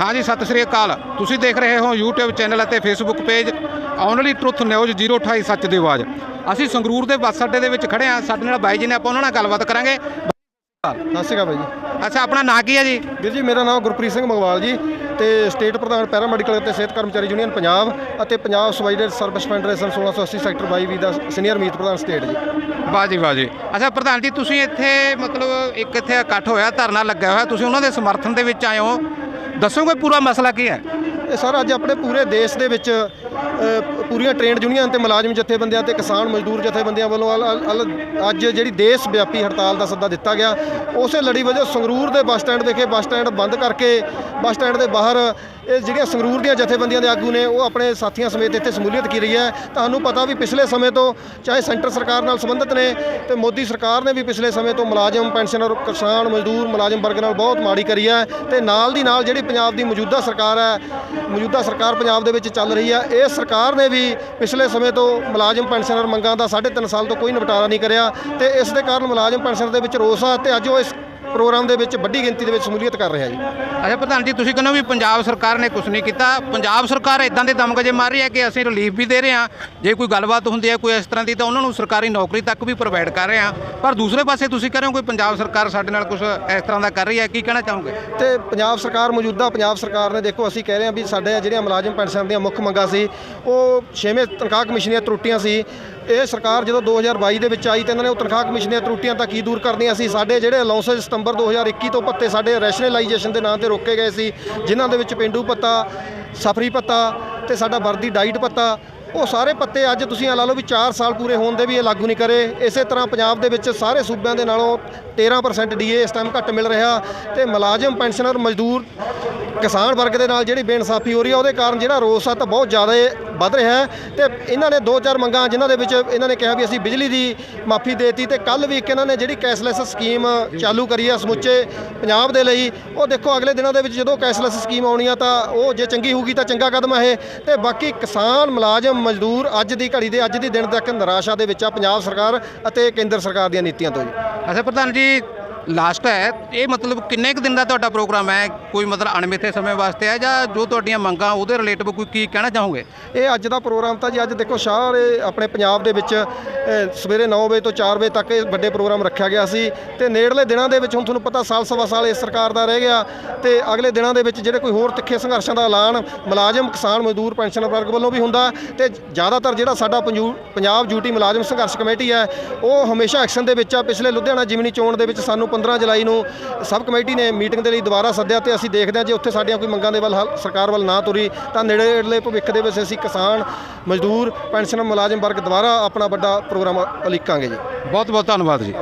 ਜੀ ਸਤਿ ਸ੍ਰੀ ਅਕਾਲ। ਤੁਸੀਂ ਦੇਖ ਰਹੇ ਹੋ YouTube ਚੈਨਲ ਅਤੇ Facebook page only truth news 028 ਸੱਚ ਦੀ ਆਵਾਜ਼। ਅਸੀਂ ਸੰਗਰੂਰ ਦੇ ਬੱਸ ਅੱਡੇ ਦੇ ਵਿੱਚ ਖੜੇ ਹਾਂ। ਸਾਡੇ ਨਾਲ ਬਾਈ ਜੀ ਨੇ ਆਪਾਂ ਉਹਨਾਂ ਨਾਲ ਗੱਲਬਾਤ ਕਰਾਂਗੇ। ਸਤਿ ਸ਼੍ਰੀ ਅਕਾਲ ਬਾਈ ਜੀ। ਅੱਛਾ ਆਪਣਾ ਨਾਂ ਕੀ ਹੈ ਜੀ? ਵੀਰ ਜੀ ਮੇਰਾ ਨਾਮ ਗੁਰਪ੍ਰੀਤ ਸਿੰਘ ਮੰਗਵਾਲ ਜੀ ਤੇ ਸਟੇਟ ਪ੍ਰਧਾਨ ਪੈਰਾਮੈਡੀਕਲ ਅਤੇ ਸਿਹਤ ਕਰਮਚਾਰੀ ਯੂਨੀਅਨ ਪੰਜਾਬ ਅਤੇ ਪੰਜਾਬ ਸਵਾਈਡਰ ਸਰਵਿਸ ਫੈਡਰੇਸ਼ਨ 1680 ਸੈਕਟਰ 22 ਦਾ ਸੀਨੀਅਰ ਮੀਤ ਪ੍ਰਧਾਨ ਸਟੇਟ ਜੀ। ਵਾਹ ਜੀ ਵਾਹ ਜੀ। ਅੱਛਾ ਪ੍ਰਧਾਨ ਜੀ ਤੁਸੀਂ ਇੱਥੇ ਮਤਲਬ ਇੱਕ ਇੱਥੇ ਇਕੱਠ ਹੋਇਆ ਧਰਨਾ ਲੱਗਿਆ ਹੋਇਆ। ਤੁਸੀਂ ਉਹਨਾਂ ਦੇ ਸਮਰਥਨ ਦੇ ਵਿੱਚ ਆਏ ਹੋ। ਦੱਸੋਗੇ ਪੂਰਾ ਮਸਲਾ ਕੀ ਹੈ? ਇਹ ਸਰ ਅੱਜ ਆਪਣੇ ਪੂਰੇ ਦੇਸ਼ ਦੇ ਵਿੱਚ ਅ, ਪੂਰੀਆਂ ਟ੍ਰੇਨਡ ਯੂਨੀਅਨ ਤੇ ਮੁਲਾਜ਼ਮ ਜਥੇਬੰਦੀਆਂ ਤੇ ਕਿਸਾਨ ਮਜ਼ਦੂਰ ਜਥੇਬੰਦੀਆਂ ਵੱਲੋਂ ਅਲ- ਅਲ- ਅਲ- ਅੱਜ ਜਿਹੜੀ ਦੇਸ਼ ਵਿਆਪੀ ਹੜਤਾਲ ਦਾ ਸੱਦਾ ਦਿੱਤਾ ਗਿਆ ਉਸੇ ਲੜੀ ਵਜੋਂ ਸੰਗਰੂਰ ਦੇ ਬੱਸ ਸਟੈਂਡ ਵਿਖੇ ਬੱਸ ਸਟੈਂਡ ਬੰਦ ਕਰਕੇ ਬੱਸ ਸਟੈਂਡ ਦੇ ਬਾਹਰ ਇਹ ਜਿਹੜੀਆਂ ਸੰਗਰੂਰ ਦੀਆਂ ਜਥੇਬੰਦੀਆਂ ਦੇ ਆਗੂ ਨੇ, ਉਹ ਆਪਣੇ ਸਾਥੀਆਂ ਸਮੇਤ ਇੱਥੇ ਸਮੂਲੀਅਤ ਕੀ ਰਹੀ ਹੈ। ਤੁਹਾਨੂੰ ਪਤਾ ਵੀ ਪਿਛਲੇ ਸਮੇਂ ਤੋਂ ਚਾਹੇ ਸੈਂਟਰ ਸਰਕਾਰ ਨਾਲ ਸੰਬੰਧਿਤ ਨੇ ਤੇ ਮੋਦੀ ਸਰਕਾਰ ਨੇ ਵੀ ਪਿਛਲੇ ਸਮੇਂ ਤੋਂ ਮੁਲਾਜ਼ਮ ਪੈਨਸ਼ਨਰ ਕਿਸਾਨ ਮਜ਼ਦੂਰ ਮੁਲਾਜ਼ਮ ਵਰਗ ਨਾਲ ਬਹੁਤ ਮਾੜੀ ਕਰੀ ਹੈ ਤੇ ਨਾਲ ਦੀ ਨਾਲ ਜਿਹੜੀ ਪੰਜਾਬ ਦੀ ਮੌਜੂਦਾ ਸਰਕਾਰ ਹੈ, ਮੌਜੂਦਾ ਸਰਕਾਰ ਪੰਜਾਬ ਦੇ ਵਿੱਚ ਚੱਲ ਰਹੀ ਹੈ, ਇਹ ਸਰਕਾਰ ਨੇ ਵੀ ਪਿਛਲੇ ਸਮੇਂ ਤੋਂ ਮੁਲਾਜ਼ਮ ਪੈਨਸ਼ਨਰ ਮੰਗਾਂ ਦਾ 3.5 ਸਾਲ ਤੋਂ ਕੋਈ ਨਿਪਟਾਰਾ ਨਹੀਂ ਕਰਿਆ ਤੇ ਇਸ ਦੇ ਕਾਰਨ ਮੁਲਾਜ਼ਮ ਪੈਨਸ਼ਨਰ ਦੇ ਵਿੱਚ ਰੋਸ ਆ ਤੇ ਅੱਜ ਉਹ ਇਸ ਪ੍ਰੋਗਰਾਮ ਦੇ ਵਿੱਚ ਵੱਡੀ ਗਿਣਤੀ ਦੇ ਵਿੱਚ ਸਮੂਲੀਅਤ ਕਰ ਰਿਹਾ ਜੀ। ਅੱਛਾ ਪ੍ਰਧਾਨ ਜੀ ਤੁਸੀਂ ਕਹਿੰਦੇ ਹੋ ਵੀ ਪੰਜਾਬ ਸਰਕਾਰ ਨੇ ਕੁਝ ਨਹੀਂ ਕੀਤਾ। ਪੰਜਾਬ ਸਰਕਾਰ ਇਦਾਂ ਦੇ ਦਮਗਜੇ ਮਾਰ ਰਹੀ ਹੈ ਕਿ ਅਸੀਂ ਰਿਲੀਫ ਵੀ ਦੇ ਰਹੇ ਹਾਂ। ਜੇ ਕੋਈ ਗੱਲਬਾਤ ਹੁੰਦੀ ਹੈ ਕੋਈ ਇਸ ਤਰ੍ਹਾਂ ਦੀ ਤਾਂ ਉਹਨਾਂ ਨੂੰ ਸਰਕਾਰੀ ਨੌਕਰੀ ਤੱਕ ਵੀ ਪ੍ਰੋਵਾਈਡ ਕਰ ਰਹੇ ਹਾਂ। ਪਰ ਦੂਸਰੇ ਪਾਸੇ ਤੁਸੀਂ ਕਹਿ ਰਹੇ ਹੋ ਕੋਈ ਪੰਜਾਬ ਸਰਕਾਰ ਸਾਡੇ ਨਾਲ ਕੁਝ ਇਸ ਤਰ੍ਹਾਂ ਦਾ ਕਰ ਰਹੀ ਹੈ ਕੀ ਕਹਿਣਾ ਚਾਹੋਗੇ? ਤੇ ਪੰਜਾਬ ਸਰਕਾਰ ਮੌਜੂਦਾ ਪੰਜਾਬ ਸਰਕਾਰ ਨੇ ਦੇਖੋ ਅਸੀਂ ਕਹਿ ਰਹੇ ਹਾਂ ਵੀ ਸਾਡੇ ਜਿਹੜੀਆਂ ਮੁਲਾਜ਼ਮ ਪੈਨਸ਼ਨ ਦੀਆਂ ਮੁੱਖ ਮੰਗਾਂ ਸੀ ਉਹ ਛੇਵੇਂ ਤਨਖਾਹ ਕਮਿਸ਼ਨ ਦੀਆਂ ਤਰੁੱਟੀਆਂ ਸੀ। ਇਹ ਸਰਕਾਰ ਜਦੋਂ 2022 ਦੇ ਵਿੱਚ ਆਈ ਤੇ ਇਹਨਾਂ ਨੇ ਉਹ ਤਨਖਾਹ ਕਮਿਸ਼ਨ ਦੀਆਂ ਤਰੁੱਟੀਆਂ ਤਾਂ ਕੀ ਦੂਰ ਕਰਨੀਆਂ ਸੀ? ਸਾਡੇ ਜਿਹੜੇ ਅਲਾਉਂਸਸ ਸਤੰਬਰ 2021 ਤੋਂ ਪੱਤੇ ਸਾਡੇ ਰੈਸ਼ਨਲਾਈਜੇਸ਼ਨ ਦੇ ਨਾਂ ਤੇ ਰੋਕੇ ਗਏ ਸੀ, ਜਿਨ੍ਹਾਂ ਦੇ ਵਿੱਚ ਪਿੰਡੂ ਪੱਤਾ, ਸਫਰੀ ਪੱਤਾ ਤੇ ਸਾਡਾ ਵਰਦੀ ਡਾਈਟ ਪੱਤਾ, ਉਹ ਸਾਰੇ ਪੱਤੇ ਅੱਜ ਤੁਸੀਂ ਇਹ ਲਾ ਲਓ ਵੀ 4 ਸਾਲ ਪੂਰੇ ਹੋਣ ਦੇ ਵੀ ਇਹ ਲਾਗੂ ਨਹੀਂ ਕਰੇ। ਇਸੇ ਤਰ੍ਹਾਂ ਪੰਜਾਬ ਦੇ ਵਿੱਚ ਸਾਰੇ ਸੂਬਿਆਂ ਦੇ ਨਾਲੋਂ 13% ਡੀਏ ਇਸ ਟਾਈਮ ਘੱਟ ਮਿਲ ਰਿਹਾ ਤੇ ਮੁਲਾਜ਼ਮ, ਪੈਨਸ਼ਨਰ, ਮਜ਼ਦੂਰ, ਕਿਸਾਨ ਵਰਗ ਦੇ ਨਾਲ ਜਿਹੜੀ ਬੇਇਨਸਾਫੀ ਹੋ ਰਹੀ ਹੈ ਉਹਦੇ ਕਾਰਨ ਜਿਹੜਾ ਰੋਸ ਆ ਤਾਂ ਬਹੁਤ ਜ਼ਿਆਦਾ ਵੱਧ ਰਿਹਾ ਹੈ ਤੇ ਇਹਨਾਂ ਨੇ ਦੋ ਚਾਰ ਮੰਗਾਂ ਜਿਨ੍ਹਾਂ ਦੇ ਵਿੱਚ ਇਹਨਾਂ ਨੇ ਕਿਹਾ ਵੀ ਅਸੀਂ ਬਿਜਲੀ ਦੀ ਮਾਫੀ ਦੇਤੀ ਤੇ ਕੱਲ ਵੀ ਇੱਕ ਇਹਨਾਂ ਨੇ ਜਿਹੜੀ ਕੈਸ਼ਲੈਸ ਸਕੀਮ ਚਾਲੂ ਕਰੀ ਆ ਸਮੁੱਚੇ ਪੰਜਾਬ ਦੇ ਲਈ, ਉਹ ਦੇਖੋ ਅਗਲੇ ਦਿਨਾਂ ਦੇ ਵਿੱਚ ਜਦੋਂ ਕੈਸ਼ਲੈਸ ਸਕੀਮ ਆਉਣੀ ਆ ਤਾਂ ਉਹ ਜੇ ਚੰਗੀ ਹੋਊਗੀ ਤਾਂ ਚੰਗਾ ਕਦਮ ਹੈ ਇਹ। ਤੇ ਬਾਕੀ ਕਿਸਾਨ ਮੁਲਾਜ਼ਮ ਮਜ਼ਦੂਰ ਅੱਜ ਦੀ ਘੜੀ ਦੇ, ਅੱਜ ਦੀ ਦਿਨ ਤੱਕ ਨਿਰਾਸ਼ਾ ਦੇ ਵਿੱਚ ਆ ਪੰਜਾਬ ਸਰਕਾਰ ਅਤੇ ਕੇਂਦਰ ਸਰਕਾਰ ਦੀਆਂ ਨੀਤੀਆਂ ਤੋਂ ਜੀ। ਅੱਛਾ, ਪ੍ਰਧਾਨ ਜੀ ਲਾਸਟ ਹੈ। ਇਹ ਮਤਲਬ ਕਿੰਨੇ ਕੁ ਦਿਨ ਦਾ ਤੁਹਾਡਾ ਪ੍ਰੋਗਰਾਮ ਹੈ? ਕੋਈ ਮਤਲਬ ਅਣਮਿੱਥੇ ਸਮੇਂ ਵਾਸਤੇ ਹੈ ਜਾਂ ਜੋ ਤੁਹਾਡੀਆਂ ਮੰਗਾਂ ਉਹਦੇ ਰਿਲੇਟਿਵ ਕੋਈ ਕੀ ਕਹਿਣਾ ਚਾਹੋਗੇ? ਇਹ ਅੱਜ ਦਾ ਪ੍ਰੋਗਰਾਮ ਤਾਂ ਜੀ ਅੱਜ ਦੇਖੋ ਸਾਰੇ ਆਪਣੇ ਪੰਜਾਬ ਦੇ ਵਿੱਚ ਅ, ਸਵੇਰੇ 9 ਵਜੇ ਤੋਂ 4 ਵਜੇ ਤੱਕ ਇਹ ਵੱਡੇ ਪ੍ਰੋਗਰਾਮ ਰੱਖਿਆ ਗਿਆ ਸੀ ਤੇ ਨੇੜਲੇ ਦਿਨਾਂ ਦੇ ਵਿੱਚ ਹੁਣ ਤੁਹਾਨੂੰ ਪਤਾ ਸਾਲ ਸਵਾ ਸਾਲ ਇਸ ਸਰਕਾਰ ਦਾ ਰਹਿ ਗਿਆ ਤੇ ਅਗਲੇ ਦਿਨਾਂ ਦੇ ਵਿੱਚ ਜਿਹੜੇ ਕੋਈ ਹੋਰ ਤਿੱਖੇ ਸੰਘਰਸ਼ਾਂ ਦਾ ਐਲਾਨ ਮੁਲਾਜ਼ਮ ਕਿਸਾਨ ਮਜ਼ਦੂਰ ਪੈਨਸ਼ਨ ਵਰਗ ਵੱਲੋਂ ਵੀ ਹੁੰਦਾ ਤੇ ਜ਼ਿਆਦਾਤਰ ਜਿਹੜਾ ਸਾਡਾ ਪੰਜੂ- ਪੰਜਾਬ ਯੂਟੀ ਮੁਲਾਜ਼ਮ ਸੰਘਰਸ਼ ਕਮੇਟੀ ਹੈ ਉਹ ਹਮੇਸ਼ਾ ਐਕਸ਼ਨ ਦੇ ਵਿੱਚ ਆ। ਪਿਛਲੇ ਲੁਧਿਆਣਾ ਜਿਮਨੀ ਚੋਣ ਦੇ ਵਿੱਚ ਸਾਨੂੰ 15 ਜੁਲਾਈ ਨੂੰ ਸਬ ਕਮੇਟੀ ਨੇ ਮੀਟਿੰਗ ਦੇ ਲਈ ਦੁਬਾਰਾ ਸੱਦਿਆ ਤੇ ਅਸੀਂ ਦੇਖਦੇ ਹਾਂ ਜੇ ਉੱਥੇ ਸਾਡੀਆਂ ਕੋਈ ਮੰਗਾਂ ਦੇ ਵੱਲ ਹੱਲ- ਸਰਕਾਰ ਵੱਲ ਨਾ ਤੁਰੀ ਤਾਂ ਨੇੜੇਲੇ ਭਵਿੱਖ ਦੇ ਵਿੱਚ ਅਸੀਂ ਕਿਸਾਨ, ਮਜ਼ਦੂਰ, ਪੈਨਸ਼ਨ ਮੁਲਾਜ਼ਮ ਵਰਗ ਦੁਬਾਰਾ ਆਪਣਾ ਵੱਡਾ ਪ੍ਰੋਗਰਾਮ ਉਲੀਕਾਂਗੇ ਜੀ। ਬਹੁਤ ਬਹੁਤ ਧੰਨਵਾਦ ਜੀ।